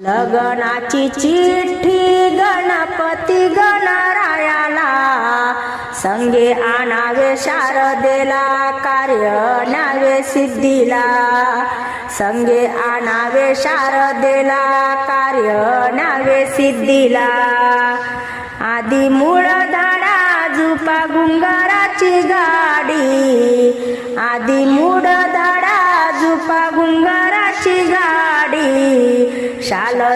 लग्नाची चिठ्ठी गणपती गणरायाला. संगे आणावे शारदेला कार्य न्यावे सिद्धीला. संगे आणावे शारदेला कार्य न्यावे सिद्धीला. आधी मूळ धाडा झुपा गुंगाराची गाडी. आधी मूळ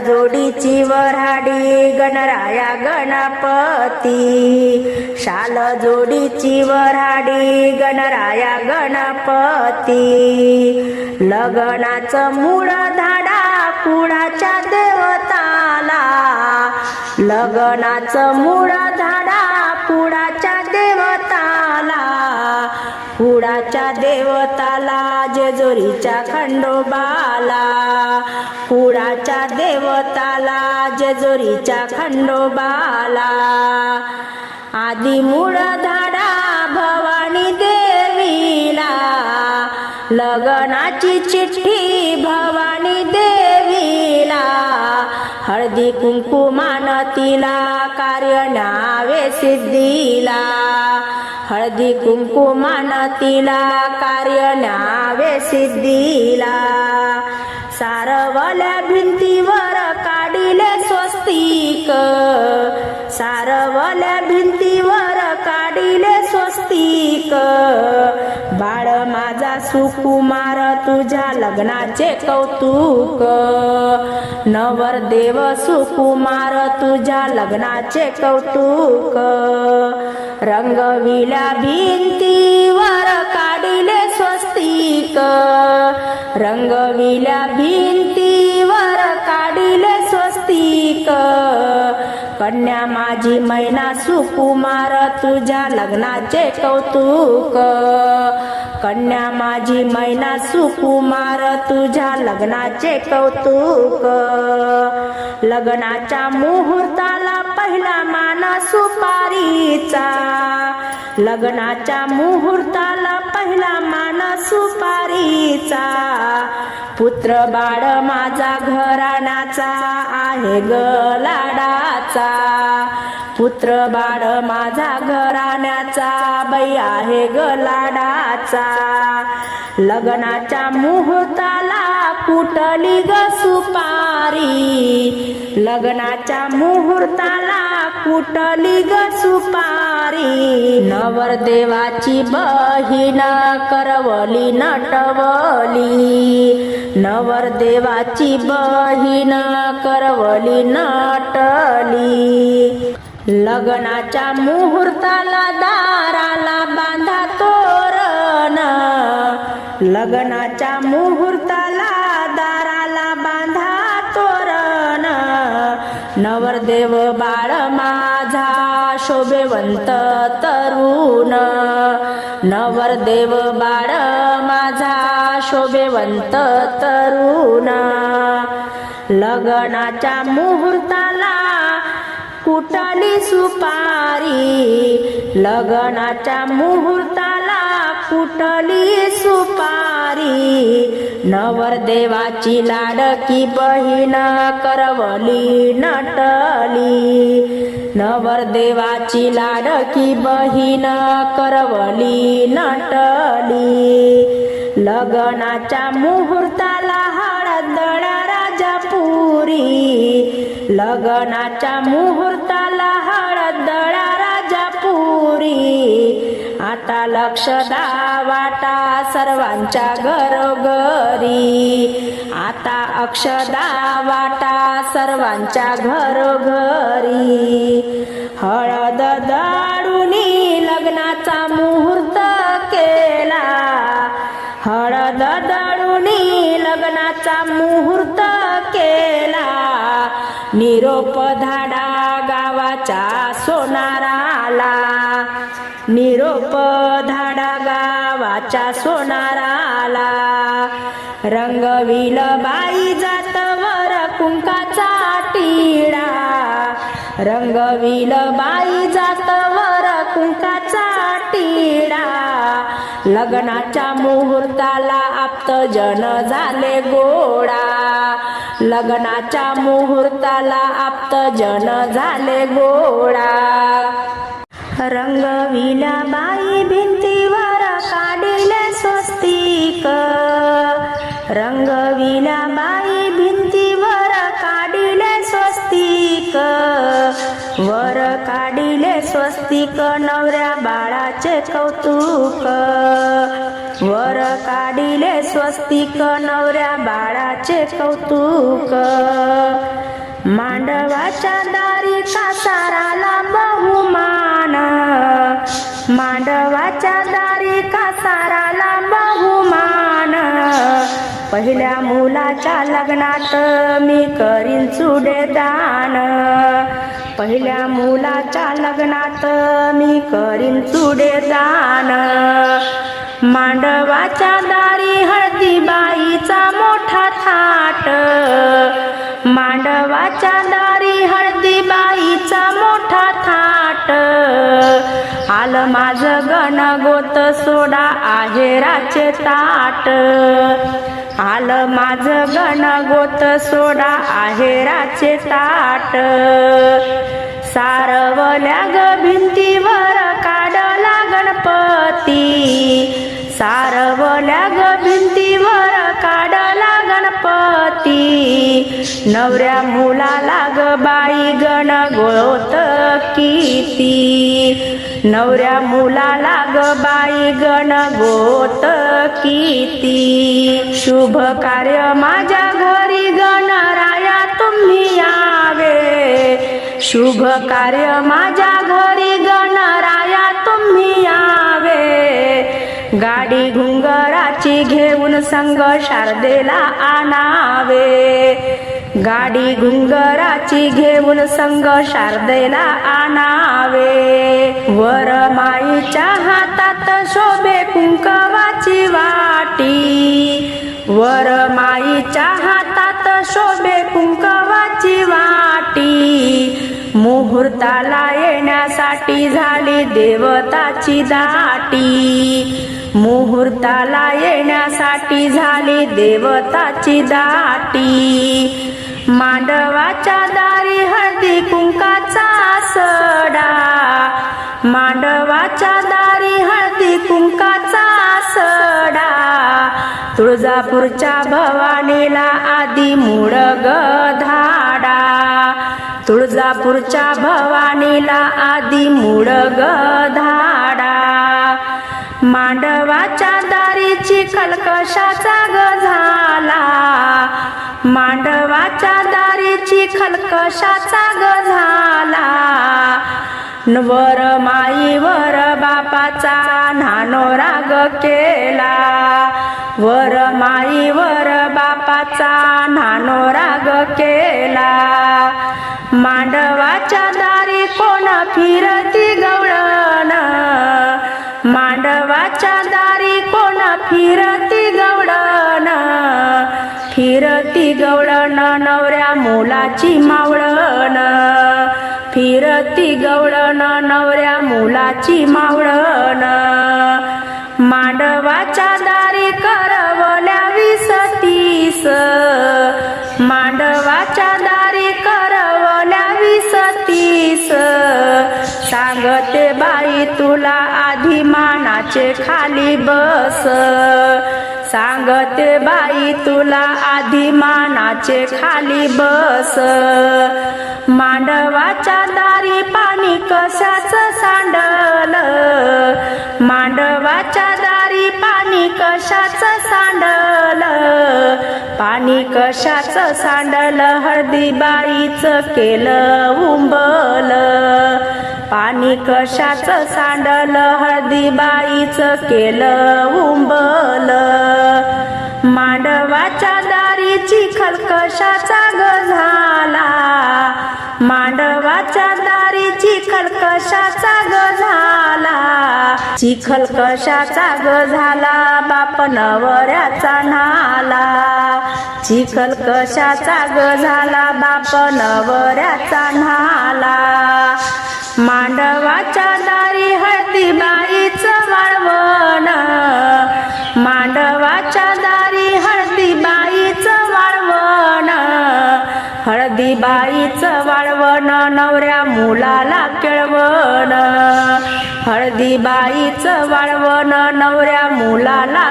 जोडीची वराडी गणराया गणपती. शाल जोडीची वराडी गणराया गणपती. लग्नाचं मूळ धाडा कुळाच्या देवताला. लग्नाचं मूळ धाडा कुळाच्या देवताला. कुळाच्या देवताला जेजोरीच्या खंडोबाला. कुळाच्या देवताला जेजुरीच्या खंडोबाला. आधी मूळ धाडा भवानी देवीला लग्नाची चिठ्ठी भवानी देवीला. हळदी कुंकुमान तिला कार्य नावे सिद्धीला. हळदी कुंकुमान तिला कार्य नावे सिद्धीला. सारवल्या भिंतीवर काढिले स्वस्तिक. सारवल्या भिंतीवर काढिले स्वस्तिक. बाळ माझा सुकुमार तुझ्या लग्नाचे कौतुक. नवरदेव सुकुमार तुझ्या लग्नाचे कौतुक. रंगविल्या भिंतीवर रंगविल्या भिंतीवर काढिले स्वस्तिक. कन्या माझी मैना सुकुमार तुझ्या लग्नाचे कौतुक. कन्या माझी मैना सुकुमार तुझ्या लग्नाचे कौतुक. लग्नाच्या मुहूर्ताला पहिला मान सुपारीचा. लग्नाच्या मुहूर्ताला पहिला माना सुपारीचा पुत्र बाळ माझा घराण्याचा आहे ग लाडाचा. पुत्र बाळ माझा घराण्याचा बाई आहे ग लाडाचा. लग्नाच्या मुहूर्ताला फुटली ग सुपारी. लग्नाच्या मुहूर्ताला फुटली ग सुपारी. नवरदेवाची बहीण करवली नटवली. नवरदेवाची बहीण करवली नटली. लग्नाच्या मुहूर्ताला दाराला बांधा तोरण. लग्नाच्या मुहूर्ता तरुण नवरदेव बाळ माझा शोभेवंत तरुण. लग्नाच्या मुहूर्ताला कुटली सुपारी. लग्नाच्या मुहूर्ताला कुटली सुपारी. नवरदेवाची लाडकी बहीण करवली नटली. नवरदेवाची लाडकी बहीण करवली नटली. लग्नाच्या मुहूर्ताला हळदळा राजापुरी. लग्नाच्या मुहूर्ताला हळदळा राजापुरी. आता लक्ष वाटा सर्वांच्या घरोघरी. आता अक्षदा वाटा सर्वांच्या घरोघरी. हळद दाडूनी लग्नाचा मुहूर्त केला. हळद दाडूनी लग्नाचा मुहूर्त केला. निरोप धाडा गावाच्या सोनाराला. निरोप धाडा गावाच्या सोनाराला. रंगविल बाई जात वर कुंकाचा टिळा. रंगविल बाई जात वर कुंकाचा टिळा. लग्नाच्या मुहूर्ताला आप्त जन झाले गोडा. लग्नाच्या मुहूर्ताला आप्त जन झाले गोडा. रंगविला बाई भिंतीवर काढिले स्वस्तिक. रंगविला बाई भिंतीवर काढिले स्वस्तिक. वर काढिले स्वस्तिक नवऱ्या बाळाचे कौतुक. वर काढिले स्वस्तिक नवऱ्या बाळाचे कौतुक. मांडवाच्या दारी कासाराला बहुमा मांडवाच्या दारी कासाराला बहुमान. पहिल्या मुलाच्या लग्नात मी करीन चुडे दान पहिल्या मुलाच्या लग्नात मी करीन चुडे दान मांडवाच्या दारी हळदीबाईचा मोठा थाट. मांडवाच्या दारी आलं माझं गणगोत सोडा आहेराचे ताट. आलं माझं गणगोत सोडा आहेराचे ताट. सारवल्या ग भिंतीवर काढला गणपती. सारवल्या ग भिंतीवर काढला नवऱ्या मुलाला ग बाई गण गोत किती? नवऱ्या मुलाला ग बाई गण गोत किती? शुभ कार्य माझ्या घरी गणराया तुम्ही यावे. शुभ कार्य माझ्या घरी गणराया तुम्ही यावे. गाडी घुंगराची घेऊन संग शारदेला आणावे. गाडी घुंगराची घेऊन संग शारदेला आणावे. वर माईच्या हातात शोभे कुंकवाची वाटी. वर माईच्या हातात शोभे कुंकवाची वाटी. मुहूर्ताला येण्यासाठी झाली देवताची दाटी. मुहूर्ताला येण्यासाठी झाली देवताची दाटी. मांडवाच्या दारी हळदी कुंकाचा सडा. मांडवाच्या दारी हळदी कुंकाचा सडा. तुळजापूरच्या भवानीला आधी मुळ धाडा. तुळजापूरच्या भवानीला आधी मुळ धाडा. मांडवाच्या दारीची कलकशाचा ग झाला. मांडवाच्या दारीची खलकशाचा ग झाला. वर माईवर बापाचा नानो राग केला. वर माईवर बापाचा नानो राग केला. मांडवाच्या दारी कोण फिरती गवळण? मांडवाच्या दारी कोण फिरती गवळण नवऱ्या मुलाची मावळण. फिरती गवळण नवऱ्या मुलाची मावळण. मांडवाच्या दारी करवल्या वीस तीस. मांडवाच्या दारी करवल्या वीस तीस. सांगते बाई तुला आधी मानाचे खाली बस. सांगते बाई तुला आधी मानाचे खाली बस. मांडवाच्या दारी पाणी कशाच सांडल? मांडवाच्या दारी पाणी कशाच सांडल? पाणी कशाच सांडल? हळदी बाईच केलं उंबल. पाणी कशाच सांडल? हळदी बाईच केलं उंबल. मांडवाच्या दारीची खलकशाचा ग झाला. मांडवाच्या दारीची खलकशाचा ग झाला. चिखल कशाचा ग झाला बाप नवऱ्याचा नाला. चिखल कशाचा ग झाला बाप नवऱ्याचा नाला. मांडवाच्या दारी हळदी बाईच वाळवण. मांडवाच्या दारी हळदी बाईच वाळवण. हळदीबाईचं वाळवण नवऱ्या मुलाला केळवण. हळदीबाईचं वाळवण नवऱ्या मुलाला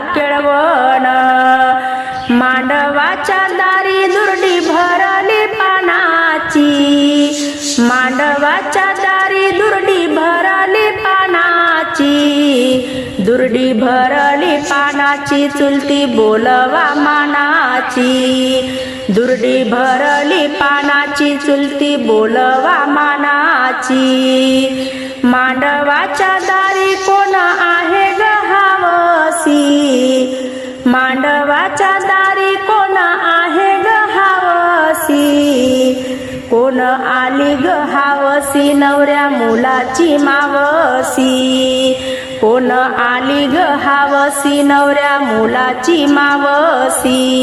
पानाची चुलती बोलवा मानाची. दुर्डी भरली पानाची चुलती बोलवा मानाची. मांडवाच्या दारी कोण आहे गहावसी? मांडवाच्या दारी कोण आहे गहावसी? कोण आली गहावसी? नवऱ्या मुलाची मावसी. कोण आली ग हावसी? नवऱ्या मुलाची मावसी.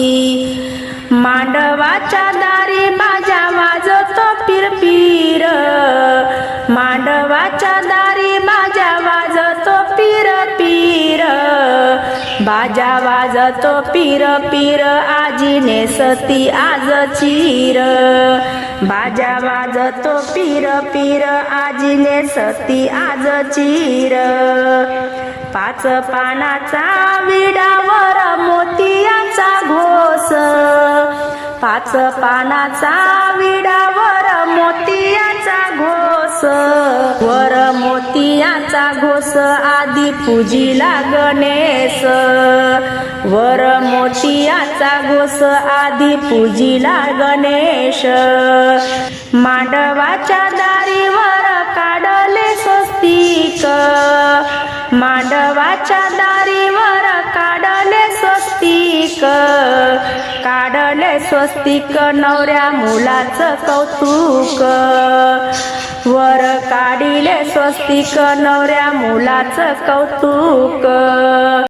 मांडवाच्या दारी बाजा वाजतो पिरपीर. मांडवाच्या दारी बाजा वाजतो पिरपीर. बाजा वाजतो पीर पीर आजी नेसती आज चीर. बाजा वाजतो पीर पीर आजी नेसती आज चीर. पाच पानाचा विडावर मोतियाचा घोस. पाच पानाचा विडावर मोतियाचा घोस. वर मोतियाचा घोस आधी पूजीला गणेश वर मोतियाचा घोस आधी पूजीला गणेश. मांडवाच्या स्वस्तिक नवऱ्या मुलाचं कौतुक. वर काढिले स्वस्तिक नवऱ्या मुलाचं कौतुक.